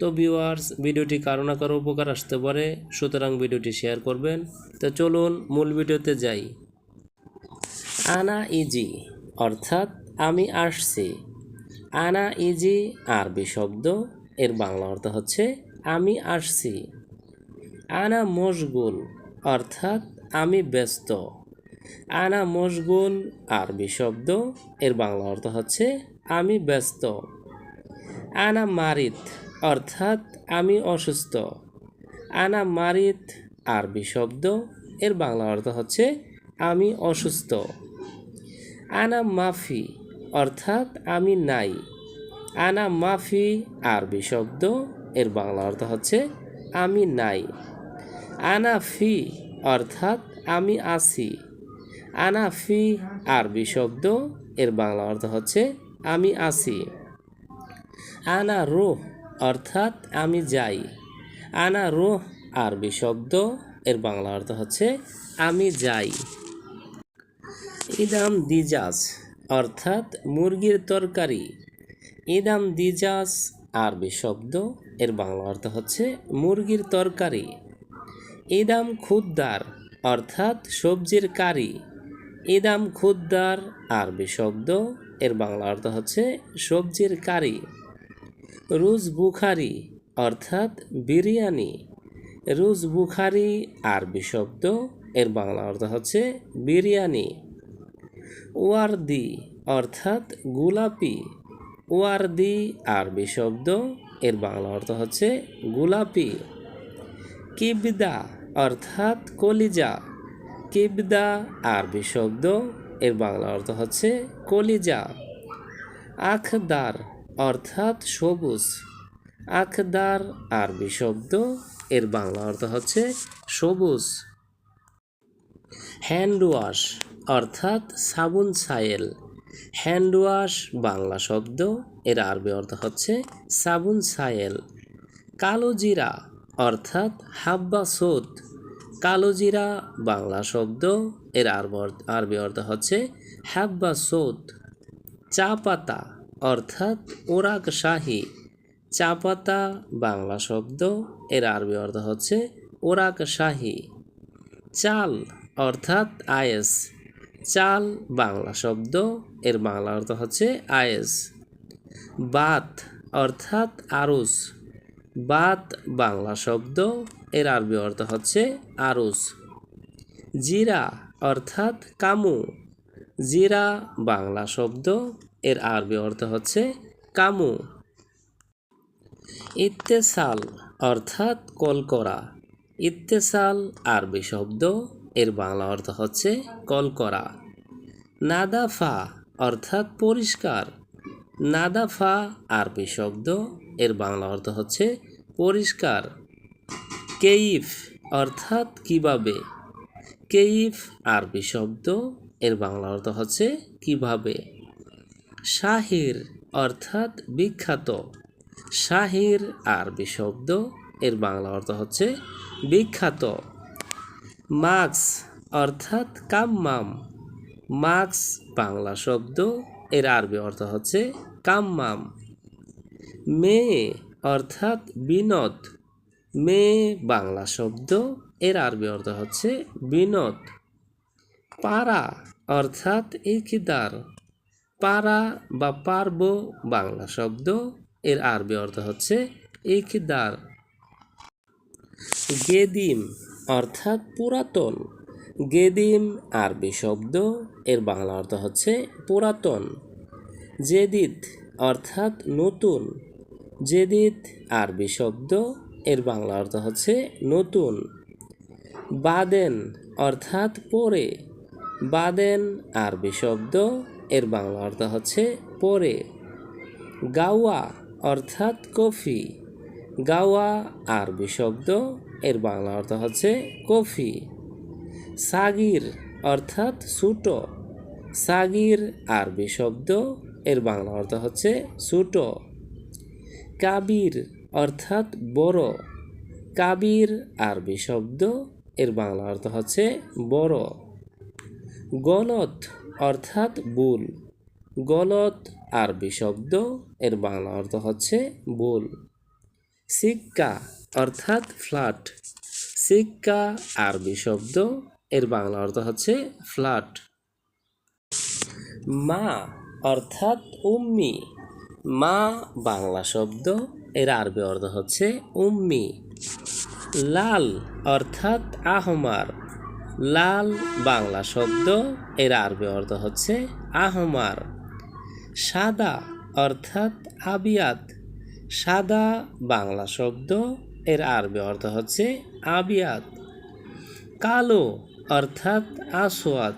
তো ভিউয়ার্স ভিডিওটি কারও না কারও উপকার আসতে পারে, সুতরাং ভিডিওটি শেয়ার করবেন। তো চলুন মূল ভিডিওতে যাই। আনা ইজি অর্থাৎ আমি আসছি। আনা ইজি আরবি শব্দ, এর বাংলা অর্থ হচ্ছে আমি আসছি। আনা মশগুল, অর্থাৎ আমি ব্যস্ত। আনা মশগুল, আরবি শব্দ, এর বাংলা অর্থ হচ্ছে আমি ব্যস্ত। আনা মারিত অর্থাৎ আমি অসুস্থ। আনা মারিত আরবি শব্দ, এর বাংলা অর্থ হচ্ছে আমি অসুস্থ। আনা মাফি অর্থাৎ আমি নাই। আনা মাফি আরবি শব্দ, এর বাংলা অর্থ হচ্ছে আমি নাই। আনা ফি অর্থাৎ আমি আছি। আনা ফি আরবি শব্দ, এর বাংলা অর্থ হচ্ছে আমি আছি। আনা রোহ অর্থাৎ আমি যাই। আনা রোহ আরবি শব্দ। এর বাংলা অর্থ হচ্ছে, আমি যাই। ইদাম দিজাজ অর্থাৎ মুরগির তরকারি। ইদাম দিজাজ আরবি শব্দ। এর বাংলা অর্থ হচ্ছে, মুরগির তরকারি। ইদাম খুদ্দার অর্থাৎ সবজির কারি। ইদাম খুদ্দার আরবি শব্দ। এর বাংলা অর্থ হচ্ছে, সবজির কারি। রুজ বুখারি অর্থাৎ বিরিয়ানি। রুজ বুখারি আরবি শব্দ, এর বাংলা অর্থ হচ্ছে বিরিয়ানি। ওয়ার্দি অর্থাৎ গোলাপি। ওয়ার্দি আরবি শব্দ, এর বাংলা অর্থ হচ্ছে গোলাপি। কিবদা অর্থাৎ কলিজা। কিবদা আরবি শব্দ, এর বাংলা অর্থ হচ্ছে কলিজা। আখদার অর্থাৎ সবুজ। আখদার আরবি শব্দ, এর বাংলা অর্থ হচ্ছে সবুজ। হ্যান্ড ওয়াশ অর্থাৎ সাবুন সায়েল হ্যান্ড ওয়াশ বাংলা শব্দ, এর আরবি অর্থ হচ্ছে সাবুন সায়েল কালো জিরা অর্থাৎ হাব্বা সোদ। কালো জিরা বাংলা শব্দ, এর আরবি অর্থ হচ্ছে হাব্বা সোদ। চা পাতা অর্থাৎ ওরাক শাহী চা পাতা বাংলা শব্দ, এর আরবি অর্থ হচ্ছে ওরাক শাহী চাল অর্থাৎ আয়েস চাল বাংলা শব্দ, এর বাংলা অর্থ হচ্ছে আয়েস বাত অর্থাৎ আরুস। বাত বাংলা শব্দ, এর আরবি অর্থ হচ্ছে আরুস। জিরা অর্থাৎ কামু। জিরা বাংলা শব্দ এর আরবি অর্থ হচ্ছে কামু। ইত্তেসাল অর্থাৎ কল করা। ইত্তেসাল আরবি শব্দ, এর বাংলা অর্থ হচ্ছে কল করা। নাদাফা অর্থাৎ পরিষ্কার। নাদাফা আরবি শব্দ, এর বাংলা অর্থ হচ্ছে পরিষ্কার। কেইফ অর্থাৎ কীভাবে। কেইফ আরবি শব্দ, এর বাংলা অর্থ হচ্ছে কীভাবে। শাহির অর্থাৎ বিখ্যাত। শাহির আরবি শব্দ এর বাংলা অর্থ হচ্ছে বিখ্যাত। মাক্স অর্থাৎ কাম্মাম। মাক্স বাংলা শব্দ, এর আরবি অর্থ হচ্ছে কাম্মাম। মেয়ে অর্থাৎ বিনোদ। মেয়ে বাংলা শব্দ, এর আরবি অর্থ হচ্ছে বিনোদ। পাড়া অর্থাৎ ইকিদার। পাড়া বা পার্ব বাংলা শব্দ। এর আরবি অর্থ হচ্ছে ইকদার। গেদিম অর্থাৎ পুরাতন। গেদিম আরবি শব্দ, এর বাংলা অর্থ হচ্ছে পুরাতন। জেদিদ অর্থাৎ নতুন। জেদিদ আরবি শব্দ, এর বাংলা অর্থ হচ্ছে নতুন। বাদেন অর্থাৎ পরে। বাদেন আরবি শব্দ এর বাংলা অর্থ হচ্ছে পরে। গাওয়া অর্থাৎ কফি। গাওয়া আরবি শব্দ, এর বাংলা অর্থ হচ্ছে কফি। সাগির অর্থাৎ ছোট সাগির আরবি শব্দ, এর বাংলা অর্থ হচ্ছে ছোট কাবির অর্থাৎ বড়। কাবির আরবি শব্দ, এর বাংলা অর্থ হচ্ছে বড়। গলত অর্থাৎ বুল। গলত আরবি শব্দ, এর বাংলা অর্থ হচ্ছে বুল। সিক্কা অর্থাৎ ফ্ল্যাট। সিক্কা আরবি শব্দ, এর বাংলা অর্থ হচ্ছে ফ্ল্যাট। মা অর্থাৎ উম্মি। মা বাংলা শব্দ, এর আরবি অর্থ হচ্ছে উম্মি। লাল অর্থাৎ আহমার। লাল বাংলা শব্দ, এর আরবি অর্থ হচ্ছে আহমার। সাদা অর্থাৎ আবিয়াত। সাদা বাংলা শব্দ, এর আরবি অর্থ হচ্ছে আবিয়াত। কালো অর্থাৎ আসোয়াত।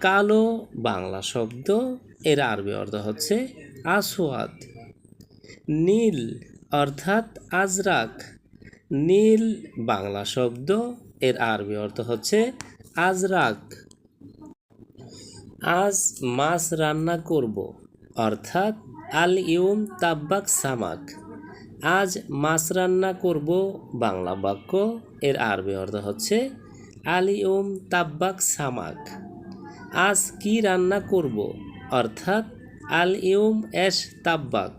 কালো বাংলা শব্দ, এর আরবি অর্থ হচ্ছে আসোয়াত। নীল অর্থাৎ আজরাক। নীল বাংলা শব্দ এর আরবি অর্থ হচ্ছে আজরাক। আজ মাছ রান্না করব, অর্থাৎ আল ইউম তাব্বাক সামাক। আজ মাছ রান্না করব, বাংলা বাক্য, এর আরবি অর্থ হচ্ছে আল ইউম তাব্বাক সামাক। আজ কি রান্না করব, অর্থাৎ আল ইউম এস তাব্বাক।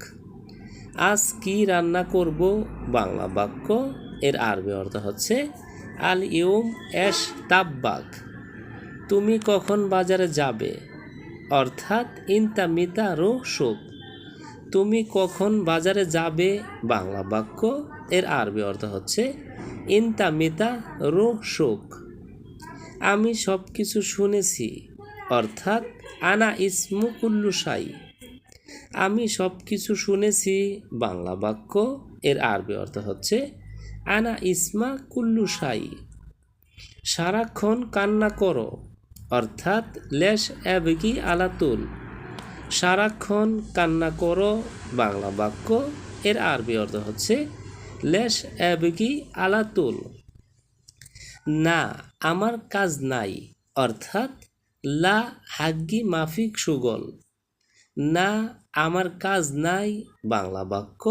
আজ কি রান্না করব, বাংলা বাক্য, এর আরবি অর্থ হচ্ছে আল ইউম এস তাব্বাক। তুমি কখন বাজারে যাবে? অর্থাৎ ইনতা মিতা রো শোক তুমি কখন বাজারে যাবে? বাংলা বাক্য, এর আরবি অর্থ হচ্ছে ইনতা মিতা রো শোক আমি সব কিছু শুনেছি, অর্থাৎ আনা ইসমু কুল্লু সাই আমি সব কিছু শুনেছি, বাংলা বাক্য, এর আরবি অর্থ হচ্ছে আনা ইসমা কুল্লু সাই সারাক্ষণ কান্না করো, অর্থাৎ লেশ অ্যাবগি আলাতুল। সারাক্ষণ কান্না করো, বাংলা বাক্য এর আরবি অর্থ হচ্ছে লেশ অ্যাবগি আলাতুল। না, আমার কাজ নাই, অর্থাৎ লা হাগ্গি মাফিক সুগল। না, আমার কাজ নাই, বাংলা বাক্য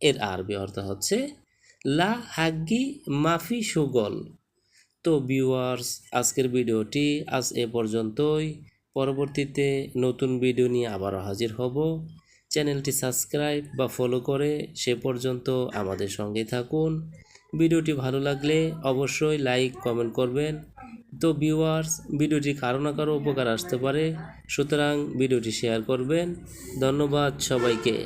এর আরবি অর্থ হচ্ছে লা হাগ্গি মাফি সুগল। তো ভিউয়ার্স, আজকের ভিডিওটি আজ এ পর্যন্তই। পরবর্তীতে নতুন ভিডিও নিয়ে আবারও হাজির হব। চ্যানেলটি সাবস্ক্রাইব বা ফলো করে সে পর্যন্ত আমাদের সঙ্গে থাকুন। ভিডিওটি ভালো লাগলে অবশ্যই লাইক, কমেন্ট করবেন। তো ভিউয়ার্স, ভিডিওটি কারও না কারও উপকার আসতে পারে। সুতরাং ভিডিওটি শেয়ার করবেন। ধন্যবাদ সবাইকে।